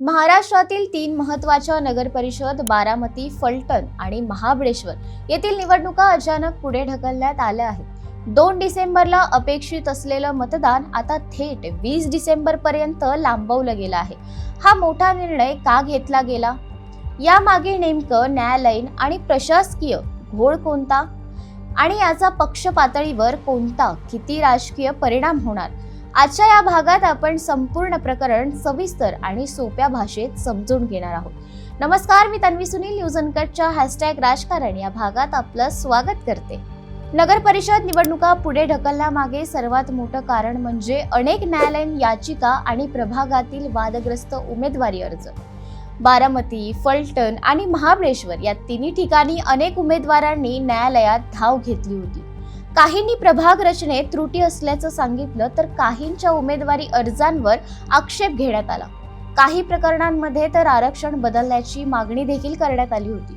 महाराष्ट्रातील तीन महत्त्वाच्या नगरपरिषद बारामती फलटण आणि महाबळेश्वर येथील निवडणुका अचानक पुढे ढकलण्यात आल्या आहेत. दोन डिसेंबरला अपेक्षित असलेलं मतदान आता थेट वीस डिसेंबर पर्यंत लांबवलं गेलं आहे. हा मोठा निर्णय का घेतला गेला? यामागे नेमकं न्यायालयीन आणि प्रशासकीय घोळ कोणता? आणि याचा पक्ष पातळीवर कोणता किती राजकीय परिणाम होणार? आजच्या या भागात आपण संपूर्ण प्रकरण सविस्तर आणि सोप्या भाषेत समजून घेणार आहोत. नमस्कार मी तन्वी सुनील न्यूज अनकटच्या हॅशटॅग राजकारण या भागात आपलं स्वागत करते. नगर परिषद निवडणुका पुढे ढकलण्यामागे सर्वात मोठं कारण म्हणजे अनेक न्यायालयीन याचिका आणि प्रभागातील वादग्रस्त उमेदवारी अर्ज. बारामती फलटण आणि महाबळेश्वर या तिन्ही ठिकाणी अनेक उमेदवारांनी न्यायालयात धाव घेतली होती. काहींनी प्रभाग रचनेत त्रुटी असल्याचं सांगितलं तर काहींच्या उमेदवारी अर्जांवर आक्षेप घेण्यात आला. काही प्रकरणांमध्ये तर आरक्षण बदलण्याची मागणी देखील करण्यात आली होती.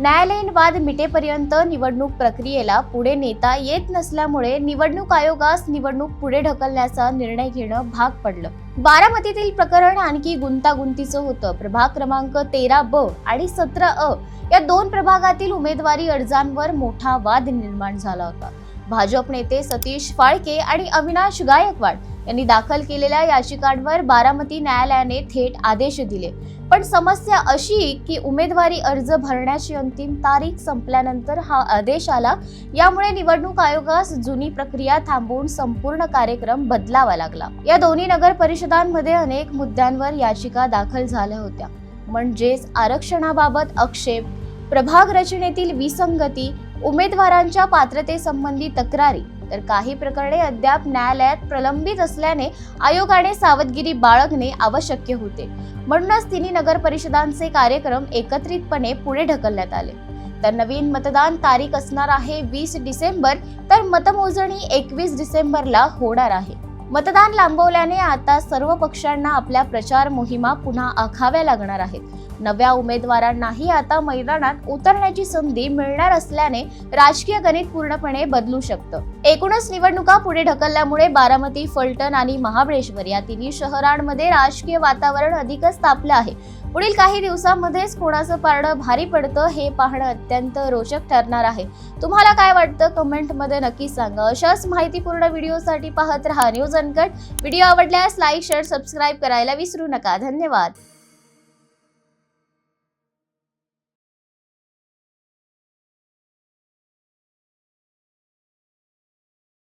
न्यायालयीन वाद मिटेपर्यंत निवडणूक प्रक्रियेला पुढे नेता येत नसल्यामुळे निवडणूक आयोगास निवडणूक पुढे ढकलण्याचा निर्णय घेणं भाग पडलं. बारामतीतील प्रकरण आणखी गुंतागुंतीचं होतं. प्रभाग क्रमांक तेरा ब आणि सतरा अ या दोन प्रभागातील उमेदवारी अर्जांवर मोठा वाद निर्माण झाला होता. भाजप नेते सतीश फाळके आणि अविनाश गायकवाड यांनी दाखल केलेल्या याचिकांवर बारामती न्यायालयाने थेट आदेश दिले. पण समस्या अशी की उमेदवारी अर्ज भरण्याची अंतिम तारीख संपल्यानंतर हा आदेश आला. यामुळे निवडणूक आयोगास जुनी प्रक्रिया थांबवून संपूर्ण कार्यक्रम बदलावा लागला. या दोन्ही नगर परिषदांमध्ये अनेक मुद्द्यांवर याचिका दाखल झाल्या होत्या. म्हणजेच आरक्षणाबाबत आक्षेप प्रभाग रचनेतील विसंगती उमेदवारांच्या पात्रतेसंबंधी तक्रारी तर काही प्रकरणे अद्याप न्यायालयात प्रलंबित असल्याने आयोगाने सावधगिरी बाळगणे आवश्यक होते. म्हणूनच तिन्ही नगर परिषदांचे कार्यक्रम एकत्रितपणे पुढे ढकलण्यात आले. तर नवीन मतदान तारीख असणार आहे वीस डिसेंबर तर मतमोजणी एकवीस डिसेंबरला होणार आहे. मतदान लांबवल्याने आता सर्व पक्षांना आपल्या प्रचार मोहिमा पुन्हा आखाव्या लागणार आहेत. नव्या उमेदवारांनाही आता मैदानात उतरण्याची संधी मिळणार असल्याने राजकीय गणित पूर्णपणे बदलू शकतं. एकूणच निवडणुका पुढे ढकलल्यामुळे बारामती फलटण आणि महाबळेश्वर या तिन्ही शहरांमध्ये राजकीय वातावरण अधिकच तापलं आहे. पुढील काही दिवसांमध्येच कोणाचं पारडं भारी पडतं हे पाहणं अत्यंत रोचक ठरणार आहे. तुम्हाला काय वाटतं? कमेंटमध्ये नक्की सांगा. अशाच माहितीपूर्ण व्हिडिओसाठी पाहत रहा न्यूज अनकट. व्हिडिओ आवडल्यास लाईक शेअर सबस्क्राईब करायला विसरू नका. धन्यवाद.